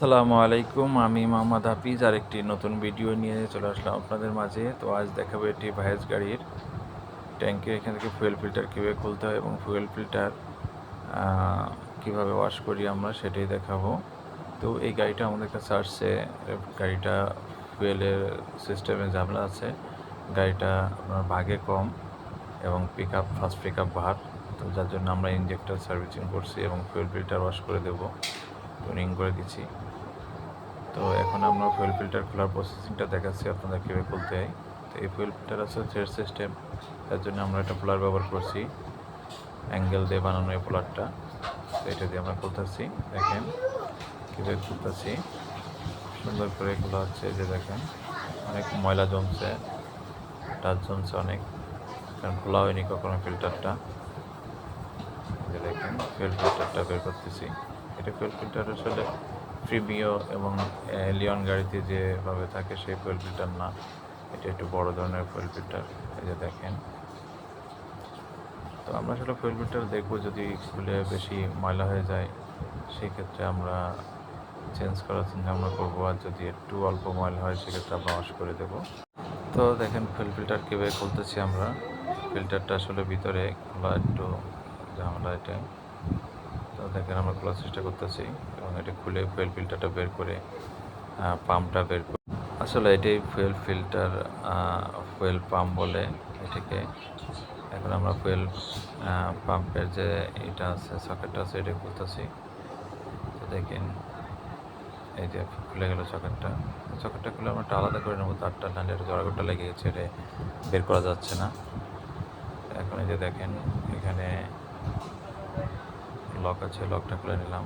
আসসালামু আলাইকুম, আমি মোহাম্মদ হাফিজ আর একটি নতুন ভিডিও নিয়ে চলে আসলাম আপনাদের মাঝে। তো আজ দেখাবো একটি ভাইস গাড়ির। ট্যাঙ্কের এখান থেকে ফুয়েল ফিল্টার কীভাবে খুলতে হয় এবং ফুয়েল ফিল্টার কীভাবে ওয়াশ করি আমরা সেটাই দেখাবো। তো এই গাড়িটা আমাদের কাছে আসছে, গাড়িটা ফুয়েলের সিস্টেমে ঝামেলা আছে। গাড়িটা আপনার ভাগে কম এবং pick up first pick up ভার। তো যার জন্য আমরা ইঞ্জেক্টর সার্ভিসিং করছি এবং ফুয়েল ফিল্টার ওয়াশ করে দেবো। টুনিং করে দিচ্ছি। তো এখন আমরা ফুয়েল ফিল্টার খোলার প্রসেসিংটা দেখাচ্ছি আপনাদের কীভাবে খুলতে হয়। তো এই ফুয়েল ফিল্টার আছে থ্রেড সিস্টেম তার জন্য আমরা একটা পোলার ব্যবহার করছি। অ্যাঙ্গেল দিয়ে বানানো এই পোলারটা তো এটা দিয়ে আমরা খুলতেছি, দেখেন কীভাবে খুলতেছি। সুন্দর করে খোলা হচ্ছে যে দেখেন, অনেক ময়লা জমছে, ডাস্ট জমছে অনেক, কারণ খোলা হয়নি কখনো ফিল্টারটা যে দেখেন ফুয়েল ফিল্টারটা বের করতেছি। এটা ফুয়েল ফিল্টার আসলে প্রিমিও এবং লিওন গাড়িতে যেভাবে থাকে সেই ফুয়েল ফিল্টার না। এটা একটু বড় ধরনের ফুয়েল ফিল্টার এই যে দেখেন। তো আমরা আসলে ফুয়েল ফিল্টার দেখব যদি খুলে বেশি ময়লা হয়ে যায় সেই ক্ষেত্রে আমরা চেঞ্জ করার চিন্তা ভাবনা করব। আর যদি একটু অল্প ময়লা হয়, সেক্ষেত্রে আমরা ওয়াশ করে দেবো। তো দেখেন ফুয়েল ফিল্টার কীভাবে খুলতেছি আমরা। ফিল্টারটা আসলে ভিতরে খোলা একটু ঝামেলা এটা। তো দেখেন আমরা খোলার চেষ্টা করতেছি এবং এটা খুলে ফুয়েল ফিল্টারটা বের করে পাম্পটা বের করে। আসলে এটাই ফুয়েল ফিল্টার ফুয়েল পাম্প বলে এটাকে। এখন আমরা ফুয়েল পাম্পের যে এটা আছে সকেটটা আছে, এটা খুলতেছি। তো দেখেন, এই যে খুলে গেল সকেটটা সকেটটা খুলে আমরা একটা আলাদা করে নেব, তারটা নাহলে এটা জড়াগড়টা লেগে গেছে, এটা বের করা যাচ্ছে না। এখন এই যে দেখেন, এখানে লক আছে লকটা খুলে নিলাম।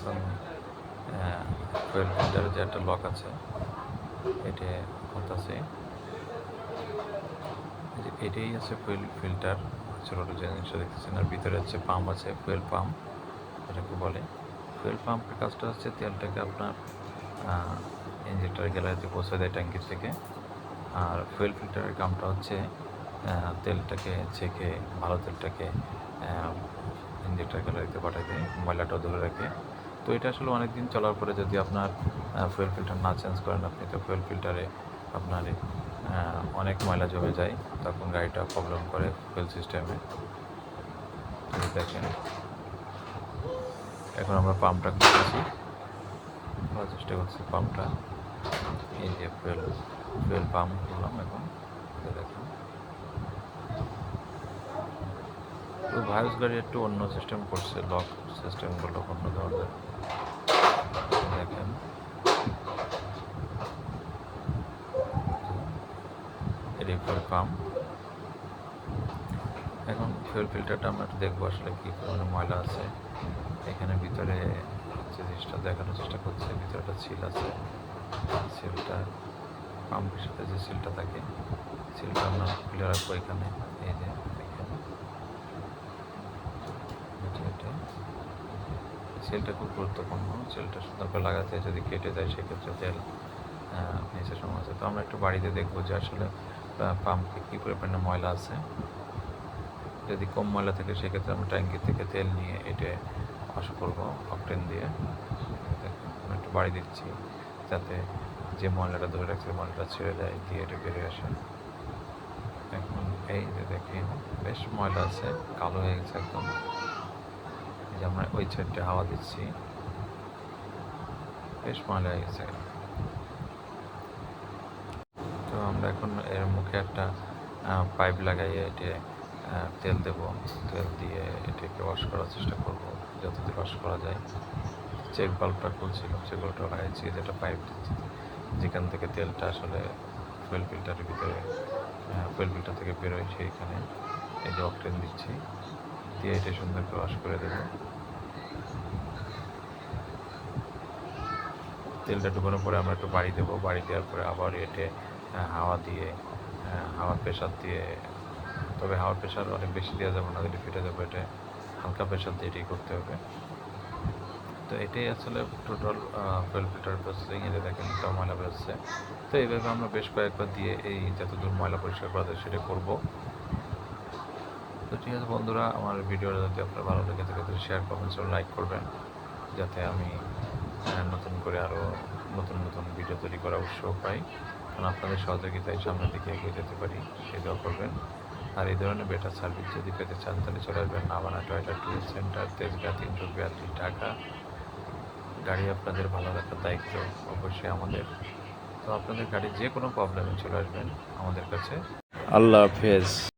এবং যে একটা লক আছে, এটা খুলতেছে। এটাই আছে ফুয়েল ফিল্টার ছোটো জিনিসটা দেখতেছেন, আর ভিতরে হচ্ছে পাম্প আছে ফুয়েল পাম্প এটাকে বলে। ফুয়েল পাম্পের কাজটা হচ্ছে তেলটাকে আপনার ইঞ্জেক্টার গ্যালারিতে পৌঁছে দেয় ট্যাঙ্কির থেকে। আর ফুয়েল ফিল্টারের কামটা হচ্ছে তেলটাকে ছেঁকে, ভালো তেলটাকে ইঞ্জেক্টার গ্যালারিতে পাঠিয়ে দেয় ময়লাটা ধরে রাখে। তো এটা আসলে অনেক দিন চলার পরে যদি আপনার ফুয়েল ফিল্টার না চেঞ্জ করেন আপনি, তো ফুয়েল ফিল্টারে আপনার অনেক ময়লা জমে যায়, তখন গাড়িটা প্রবলেম করে ফুয়েল সিস্টেমে দেখেন। এখন আমরা পাম্পটা করতেছি চেষ্টা করছি পাম্পটা এই যে ফুয়েল ফুয়েল পাম্প করলাম এখন দেখুন তো ভাইস গাড়ি একটু অন্য সিস্টেম করছে লক সিস্টেমগুলো অন্য ধরনের। দেখেন। এটি পাম্প এখন ফুয়েল ফিল্টারটা আমরা একটু দেখব আসলে কী পরিমাণে ময়লা আছে। এখানে ভিতরে যে জিনিসটা, দেখানোর চেষ্টা করছে ভিতরে একটা সিল আছে। সিলটা পাম্পের সাথে যে সিলটা থাকে সিলটা আমরা খুলে রাখব এখানে, এই যে। দেখেন সেলটা খুব গুরুত্বপূর্ণ। সেলটা সুন্দর করে লাগাতে যদি কেটে যায়, সেক্ষেত্রে তেল নিচে সমস্যা তো আমরা একটু বাড়িতে দেখব যে আসলে পাম্পে কী পরিমাণে ময়লা আছে। যদি কম ময়লা থাকে, সেক্ষেত্রে আমরা ট্যাঙ্কি থেকে তেল নিয়ে এটা ওয়াশ করব অকটেন দিয়ে। একটু বাড়ি দিচ্ছি যাতে যে ময়লাটা ধরে রাখছে ময়লাটা ছেড়ে দেয়, দিয়ে এটা বেরিয়ে আসে। এখন এই যে দেখেন, বেশ ময়লা আছে, কালো হয়ে গেছে একদম। যে আমরা ওই সাইডটা হাওয়া দিচ্ছি। বেশ হয়ে গেছে তো আমরা এখন এর মুখে একটা পাইপ লাগাইয়ে এটে তেল দেব। তেল দিয়ে এটাকে ওয়াশ করার চেষ্টা করব, যতদূর ওয়াশ করা যায়। চেক বাল্বটা খুলছিল চেক বাল্বটা লাগাইছি যেটা পাইপ দিচ্ছি। যেখান থেকে তেলটা আসলে ফুয়েল ফিল্টারের ভিতরে ফুয়েল ফিল্টার থেকে বেরোয় সেইখানে এই যে অকটেন দিচ্ছি। দিয়ে এটা সুন্দর করে ওয়াশ করে দেবো। তেলটা ডুবানোর পরে আমরা একটু বাড়ি দেবো। বাড়ি দেওয়ার পরে আবার এটে হাওয়া দিয়ে হাওয়ার প্রেশার দিয়ে, তবে হাওয়ার প্রেশার অনেক বেশি দেওয়া যাবে না দিলে ফেটে যাবে এটা হালকা প্রেশার দিয়ে এটাই করতে হবে। তো এটাই আসলে টোটাল ফুয়েল ফিল্টার প্রসেসিং এটা দেখেন একটা ময়লা বেরোচ্ছে। তো এইভাবে আমরা বেশ কয়েকবার দিয়ে এই যতদূর ময়লা পরিষ্কার করা যায় সেটা করব। তো ঠিক আছে বন্ধুরা, আমার ভিডিওটা যদি আপনার ভালো লেগে থাকে তো শেয়ার কমেন্টস লাইক করবেন, যাতে আমি নতুন করে আরও নতুন নতুন ভিডিও তৈরি করার উৎসাহ পাই। কারণ আপনাদের সহযোগিতায় সামনের দিকে এগিয়ে যেতে পারি। সেই দোয়া করবেন। আর এই ধরনের বেটার সার্ভিস যদি পেতে চান, তাহলে চলে আসবেন নাবানা টয়টা টুল সেন্টার তেজগাঁ তিনশো বিয়াল্লিশ, ঢাকা। গাড়ি আপনাদের ভালো রাখার দায়িত্ব অবশ্যই আমাদের। তো আপনাদের গাড়ির যে কোনো প্রবলেমে চলে আসবেন আমাদের কাছে। আল্লাহ হাফেজ।